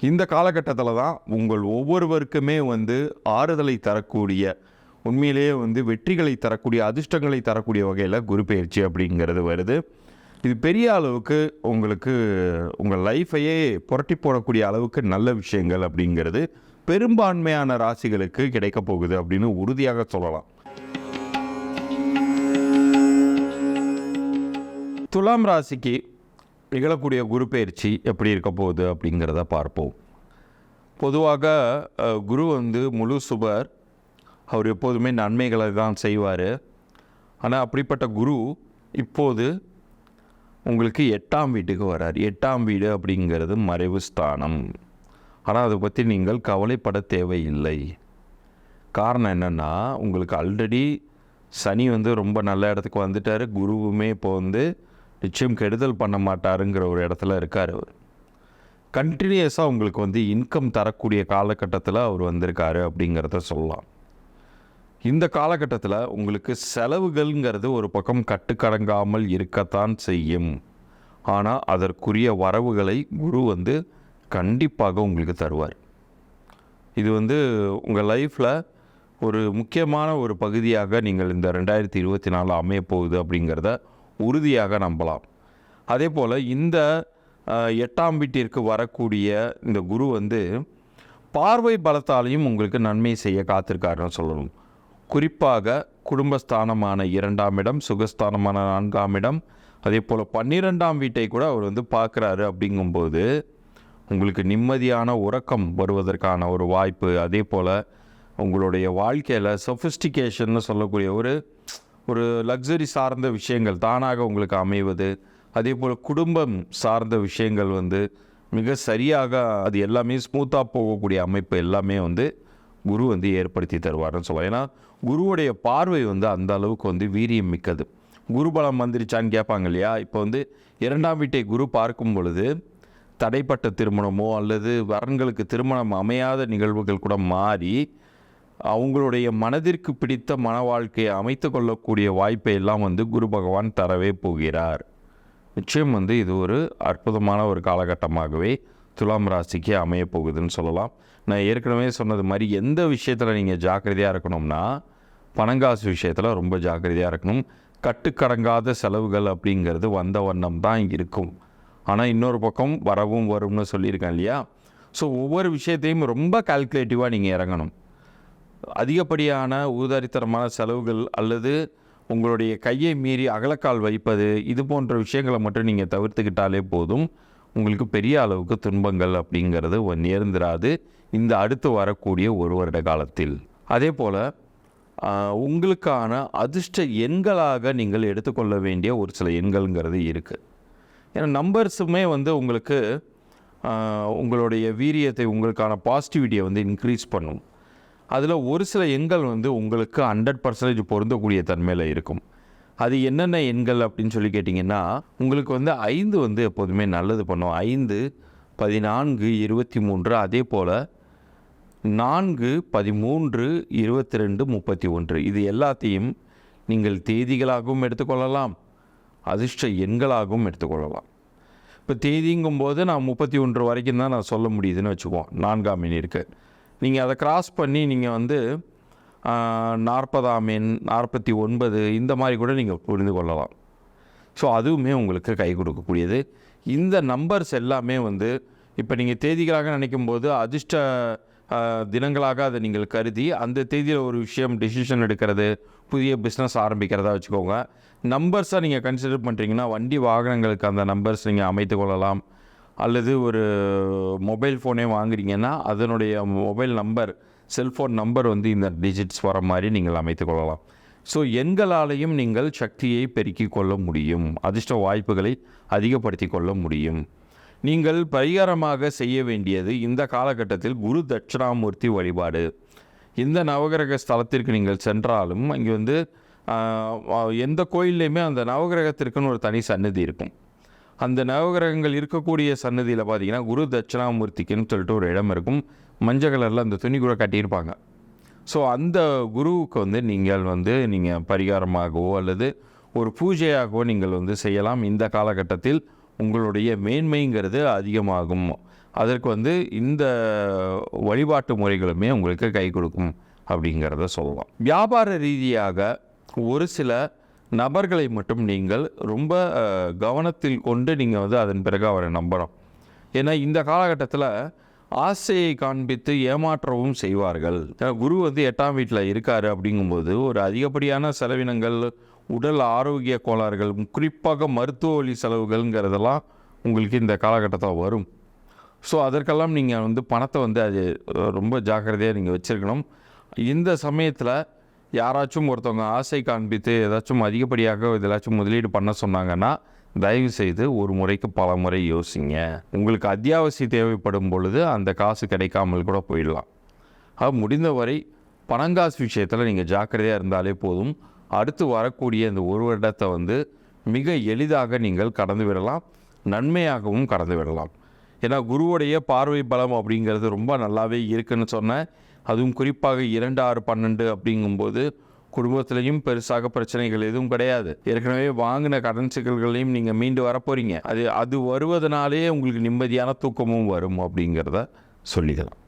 இந்த காலகட்டத்தில் தான் உங்கள் ஒவ்வொருவருக்குமே வந்து ஆறுதலை தரக்கூடிய உண்மையிலேயே வந்து வெற்றிகளை தரக்கூடிய அதிர்ஷ்டங்களை தரக்கூடிய வகையில் குரு பயிற்சி அப்படிங்கிறது வருது. இது பெரிய அளவுக்கு உங்களுக்கு உங்கள் லைஃப்பையே புரட்டி போடக்கூடிய அளவுக்கு நல்ல விஷயங்கள் அப்படிங்கிறது பெரும்பான்மையான ராசிகளுக்கு கிடைக்க போகுது அப்படின்னு உறுதியாக சொல்லலாம். துலாம் ராசிக்கு நிகழக்கூடிய குரு பயிற்சி எப்படி இருக்க போகுது அப்படிங்கிறத பார்ப்போம். பொதுவாக குரு வந்து முழு சுபர் அவர் எப்போதுமே நன்மைகளை தான் செய்வார். ஆனால் அப்படிப்பட்ட குரு இப்போது உங்களுக்கு எட்டாம் வீட்டுக்கு வரார். எட்டாம் வீடு அப்படிங்கிறது மறைவு ஸ்தானம். ஆனால் அதை பற்றி நீங்கள் கவலைப்பட தேவையில்லை. காரணம் என்னென்னா உங்களுக்கு ஆல்ரெடி சனி வந்து ரொம்ப நல்ல இடத்துக்கு வந்துட்டார். குருவுமே இப்போ வந்து நிச்சயம் கெடுதல் பண்ண மாட்டாருங்கிற ஒரு இடத்துல இருக்கார் அவர். கண்டினியூஸாக உங்களுக்கு வந்து இன்கம் தரக்கூடிய காலகட்டத்தில் அவர் வந்திருக்காரு அப்படிங்கிறத சொல்லலாம். இந்த காலகட்டத்தில் உங்களுக்கு செலவுகள்ங்கிறது ஒரு பக்கம் கட்டுக்கடங்காமல் இருக்கத்தான் செய்யும். ஆனால் அதற்குரிய வரவுகளை குரு வந்து கண்டிப்பாக உங்களுக்கு தருவார். இது வந்து உங்கள் லைஃப்பில் ஒரு முக்கியமான ஒரு பகுதியாக நீங்கள் இந்த ரெண்டாயிரத்தி இருபத்தி நாலு அமையப்போகுது அப்படிங்கிறத உறுதியாக நம்பலாம். அதே போல் இந்த எட்டாம் வீட்டிற்கு வரக்கூடிய இந்த குரு வந்து பார்வை பலத்தாலையும் உங்களுக்கு நன்மை செய்ய காத்திருக்காருன்னு சொல்லணும். குறிப்பாக குடும்பஸ்தானமான இரண்டாம் இடம் சுகஸ்தானமான நான்காம் இடம் அதே போல் பன்னிரெண்டாம் வீட்டை கூட அவர் வந்து பார்க்குறாரு அப்படிங்கும்போது உங்களுக்கு நிம்மதியான உறக்கம் வருவதற்கான ஒரு வாய்ப்பு அதே போல் உங்களுடைய வாழ்க்கையில் சொஃபிஸ்டிகேஷன்னு சொல்லக்கூடிய ஒரு ஒரு லக்ஸரி சார்ந்த விஷயங்கள் தானாக உங்களுக்கு அமைவது. அதே போல் குடும்பம் சார்ந்த விஷயங்கள் வந்து மிக சரியாக அது எல்லாமே ஸ்மூத்தாக போகக்கூடிய அமைப்பு எல்லாமே வந்து குரு வந்து ஏற்படுத்தி தருவார்னு சொல்லலாம். ஏன்னா குருவுடைய பார்வை வந்து அந்த அளவுக்கு வந்து வீரியம் மிக்கது. குருபலம் வந்துருச்சான்னு கேட்பாங்க இல்லையா? இப்போ வந்து இரண்டாம் வீட்டை குரு பார்க்கும் பொழுது தடைப்பட்ட திருமணமோ அல்லது வரன்களுக்கு திருமணம் அமையாத நிகழ்வுகள் கூட மாறி அவங்களுடைய மனதிற்கு பிடித்த மன வாழ்க்கையை அமைத்து கொள்ளக்கூடிய வாய்ப்பை எல்லாம் வந்து குரு பகவான் தரவே போகிறார். நிச்சயம் வந்து இது ஒரு அற்புதமான ஒரு காலகட்டமாகவே துலாம் ராசிக்கு அமைய போகுதுன்னு சொல்லலாம். நான் ஏற்கனவே சொன்னது மாதிரி எந்த விஷயத்தில் நீங்கள் ஜாக்கிரதையாக இருக்கணும்னா பணங்காசு விஷயத்தில் ரொம்ப ஜாக்கிரதையாக இருக்கணும். கட்டுக்கடங்காத செலவுகள் அப்படிங்கிறது வந்த வண்ணம் தான் இருக்கும். ஆனால் இன்னொரு பக்கம் வரவும் வரும்னு சொல்லியிருக்கேன் இல்லையா? ஸோ ஒவ்வொரு விஷயத்தையும் ரொம்ப கால்குலேட்டிவாக நீங்கள் இறங்கணும். அதிகப்படியான ஊதாரித்தனமான செலவுகள் அல்லது உங்களுடைய கையை மீறி அகலக்கால் வைப்பது இது போன்ற விஷயங்களை மட்டும் நீங்கள் தவிர்த்துக்கிட்டாலே போதும். உங்களுக்கு பெரிய அளவுக்கு துன்பங்கள் அப்படிங்கிறது ஒ- நேர்ந்திராது. இந்த அடுத்து வரக்கூடிய ஒரு வருட காலத்தில். அதே போல் உங்களுக்கான அதிர்ஷ்ட எண்களாக நீங்கள் எடுத்துக்கொள்ள வேண்டிய ஒரு சில எண்கள்ங்கிறது இருக்குது ஏன்னா நம்பர்ஸுமே வந்து உங்களுக்கு உங்களுடைய வீரியத்தை உங்களுக்கான பாசிட்டிவிட்டியை வந்து இன்க்ரீஸ் பண்ணும். அதில் ஒரு சில எண்கள் வந்து உங்களுக்கு ஹண்ட்ரட் பர்சன்டேஜ் பொருந்தக்கூடிய தன்மையில் இருக்கும். அது என்னென்ன எண்கள் அப்படின்னு சொல்லி கேட்டிங்கன்னா உங்களுக்கு வந்து ஐந்து வந்து எப்போதுமே நல்லது பண்ணும். ஐந்து பதினான்கு இருபத்தி மூன்று அதே போல் நான்கு பதிமூன்று இருபத்தி ரெண்டு முப்பத்தி ஒன்று. இது எல்லாத்தையும் நீங்கள் தேதிகளாகவும் எடுத்துக்கொள்ளலாம். அதிர்ஷ்ட எண்களாகவும் எடுத்துக்கொள்ளலாம். இப்போ தேதிங்கும்போது நான் முப்பத்தி ஒன்று வரைக்கும் தான் நான் சொல்ல முடியுதுன்னு வச்சுக்குவோம். நான்காம் எண் இருக்குது நீங்கள் அதை கிராஸ் பண்ணி நீங்கள் வந்து நாற்பதாம் எண் நாற்பத்தி ஒன்பது இந்த மாதிரி கூட நீங்கள் புரிந்து கொள்ளலாம். ஸோ அதுவுமே உங்களுக்கு கை கொடுக்கக்கூடியது. இந்த நம்பர்ஸ் எல்லாமே வந்து இப்போ நீங்கள் தேதிகளாக நினைக்கும் போது அதிர்ஷ்ட தினங்களாக அதை நீங்கள் கருதி அந்த தேதியில் ஒரு விஷயம் டெசிஷன் எடுக்கிறது புதிய பிஸ்னஸ் ஆரம்பிக்கிறதா வச்சுக்கோங்க. நம்பர்ஸாக நீங்கள் கன்சிடர் பண்ணுறீங்கன்னா வண்டி வாகனங்களுக்கு அந்த நம்பர்ஸ் நீங்கள் அமைத்து கொள்ளலாம். அல்லது ஒரு மொபைல் ஃபோனே வாங்குறீங்கன்னா அதனுடைய மொபைல் நம்பர் செல்ஃபோன் நம்பர் வந்து இந்த டிஜிட்ஸ் வர மாதிரி நீங்கள் அமைத்து கொள்ளலாம். ஸோ எண்களாலையும் நீங்கள் சக்தியை பெருக்கிக் கொள்ள முடியும். அதிர்ஷ்ட வாய்ப்புகளை அதிகப்படுத்தி கொள்ள முடியும். நீங்கள் பரிகாரமாக செய்ய வேண்டியது இந்த காலகட்டத்தில் குரு தட்சிணாமூர்த்தி வழிபாடு. இந்த நவகிரக ஸ்தலத்திற்கு நீங்கள் சென்றாலும் அங்கே வந்து எந்த கோயில்லையுமே அந்த நவகிரகத்திற்குன்னு ஒரு தனி சன்னதி இருக்கும். அந்த நவகிரகங்கள் இருக்கக்கூடிய சன்னதியில் பார்த்தீங்கன்னா குரு தட்சிணாமூர்த்திக்குன்னு சொல்லிட்டு ஒரு இடம் இருக்கும். மஞ்சள் கலரில் அந்த துணி கூட கட்டியிருப்பாங்க. ஸோ அந்த குருவுக்கு வந்து நீங்கள் வந்து நீங்கள் பரிகாரமாகவோ அல்லது ஒரு பூஜையாகவோ நீங்கள் வந்து செய்யலாம். இந்த காலகட்டத்தில் உங்களுடைய மேன்மைங்கிறது அதிகமாகும். அதற்கு வந்து இந்த வழிபாட்டு முறைகளுமே உங்களுக்கு கை கொடுக்கும் அப்படிங்கிறத சொல்லலாம். வியாபார ரீதியாக ஒரு சில நபர்களை மட்டும் நீங்கள் ரொம்ப கவனத்தில் கொண்டு நீங்கள் வந்து அதன் பிறகு அவரை நம்பணும் ஏன்னா இந்த காலகட்டத்தில் ஆசையை காண்பித்து ஏமாற்றவும் செய்வார்கள். குரு வந்து எட்டாம் வீட்டில் இருக்காரு அப்படிங்கும்போது ஒரு அதிகப்படியான செலவினங்கள் உடல் ஆரோக்கிய கோளாறுகள் குறிப்பாக மருத்துவ வழி செலவுகள்ங்கிறதெல்லாம் உங்களுக்கு இந்த காலகட்டத்தில் வரும். ஸோ அதற்கெல்லாம் நீங்கள் வந்து பணத்தை வந்து அது ரொம்ப ஜாக்கிரதையாக நீங்கள் வச்சுருக்கணும். இந்த சமயத்தில் யாராச்சும் ஒருத்தவங்க ஆசை காண்பித்து ஏதாச்சும் அதிகப்படியாக ஏதாச்சும் முதலீடு பண்ண சொன்னாங்கன்னா தயவு செய்து ஒரு முறைக்கு பல முறை யோசிங்க. உங்களுக்கு அத்தியாவசிய தேவைப்படும் பொழுது அந்த காசு கிடைக்காமல் கூட போயிடலாம். ஆக முடிந்தவரை பணங்காசு விஷயத்தில் நீங்கள் ஜாக்கிரதையாக இருந்தாலே போதும். அடுத்து வரக்கூடிய இந்த ஒரு வருடத்தை வந்து மிக எளிதாக நீங்கள் கடந்து விடலாம். நன்மையாகவும் கடந்து விடலாம். ஏன்னா குருவுடைய பார்வை பலம் அப்படிங்கிறது ரொம்ப நல்லாவே இருக்குன்னு சொன்னேன். அதுவும் குறிப்பாக இரண்டு ஆறு பன்னெண்டு அப்படிங்கும்போது குடும்பத்திலையும் பெருசாக பிரச்சனைகள் எதுவும் கிடையாது. ஏற்கனவே வாங்கின கடன் சிக்கல்களையும் நீங்கள் மீண்டு வரப்போறீங்க. அது அது வருவதனாலே உங்களுக்கு நிம்மதியான தூக்கமும் வரும் அப்படிங்கிறத சொல்லிக்கலாம்.